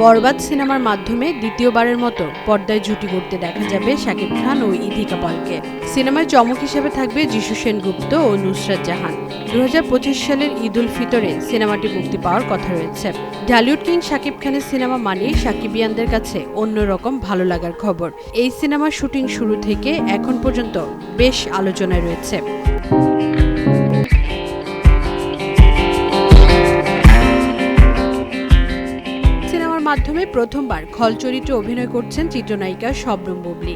বরবাদ সিনেমার মাধ্যমে দ্বিতীয়বারের মতো পর্দায় জুটি করতে দেখা যাবে শাকিব খান ও ইদিকা পলকে। সিনেমায় চমক হিসেবে থাকবে যিশু সেনগুপ্ত ও নুসরাত জাহান। দু হাজার পঁচিশ সালের ঈদ উল ফিতরে সিনেমাটি মুক্তি পাওয়ার কথা রয়েছে। ঢালিউড কিং শাকিব খানের সিনেমা মানে সাকিবিয়ানদের কাছে অন্যরকম ভালো লাগার খবর। এই সিনেমার শুটিং শুরু থেকে এখন পর্যন্ত বেশ আলোচনায় রয়েছে। মাধ্যমে প্রথমবার খল চরিত্রে অভিনয় করছেন চিত্রনায়িকা শবনম বুবলি।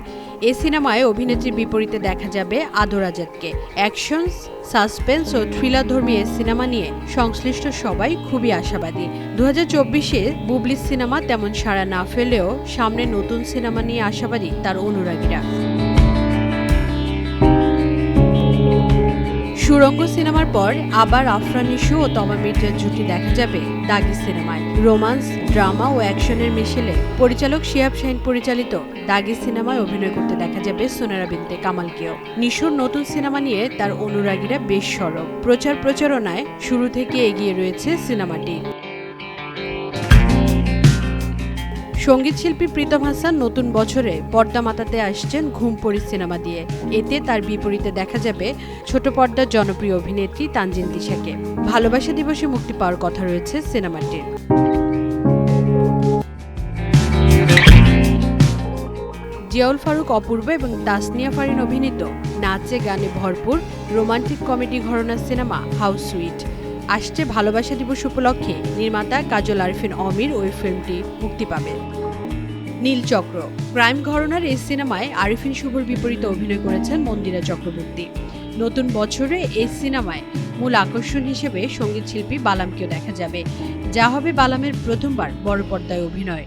এ সিনেমায় অভিনেত্রীর বিপরীতে দেখা যাবে আদর আজাদকে। অ্যাকশন, সাসপেন্স ও থ্রিলার ধর্মী এ সিনেমা নিয়ে সংশ্লিষ্ট সবাই খুবই আশাবাদী। দু হাজার চব্বিশে বুবলির সিনেমা তেমন সাড়া না ফেলেও সামনে নতুন সিনেমা নিয়ে আশাবাদী তার অনুরাগীরা। সুরঙ্গ সিনেমার পর আবার আফরান ইস্যু ও তমা মির্জার জুটি দেখা যাবে দাগি সিনেমায়। রোমান্স, ড্রামা ও অ্যাকশনের মিশেলে পরিচালক শিয়াব শাহিন পরিচালিত দাগি সিনেমায় অভিনয় করতে দেখা যাবে সোনারা বিনতে কামালকেও। নিশুর নতুন সিনেমা নিয়ে তার অনুরাগীরা বেশ সরব। প্রচার প্রচারণায় শুরু থেকে এগিয়ে রয়েছে সিনেমাটি। সংগীত শিল্পী প্রীতম হাসান নতুন বছরে পর্দা মাতাতে আসছেন ঘুমপড়ি সিনেমা দিয়ে। এতে তার বিপরীতে দেখা যাবে ছোট পর্দার জনপ্রিয় অভিনেত্রী তানজিন তিশাকে। ভালোবাসা দিবসে মুক্তি পাওয়ার কথা রয়েছে সিনেমাটির। জিয়াউল ফারুক অপূর্ব এবং তাসনিয়া ফারিন অভিনীত নাচে গানে ভরপুর রোমান্টিক কমেডি ঘরনার সিনেমা হাউস সুইট। আসছে ভালোবাসা দিবস উপলক্ষে নির্মাতা কাজল আরফিন অমির ওই ফিল্মটি মুক্তি পাবে। নীলচক্র ক্রাইম ঘরনার এই সিনেমায় আরিফিন শুভর বিপরীতে অভিনয় করেছেন মন্দিরা চক্রবর্তী। নতুন বছরে এই সিনেমায় মূল আকর্ষণ হিসেবে সংগীত শিল্পী বালামকেও দেখা যাবে। যা হবে বালামের প্রথমবার বড় পর্দায় অভিনয়।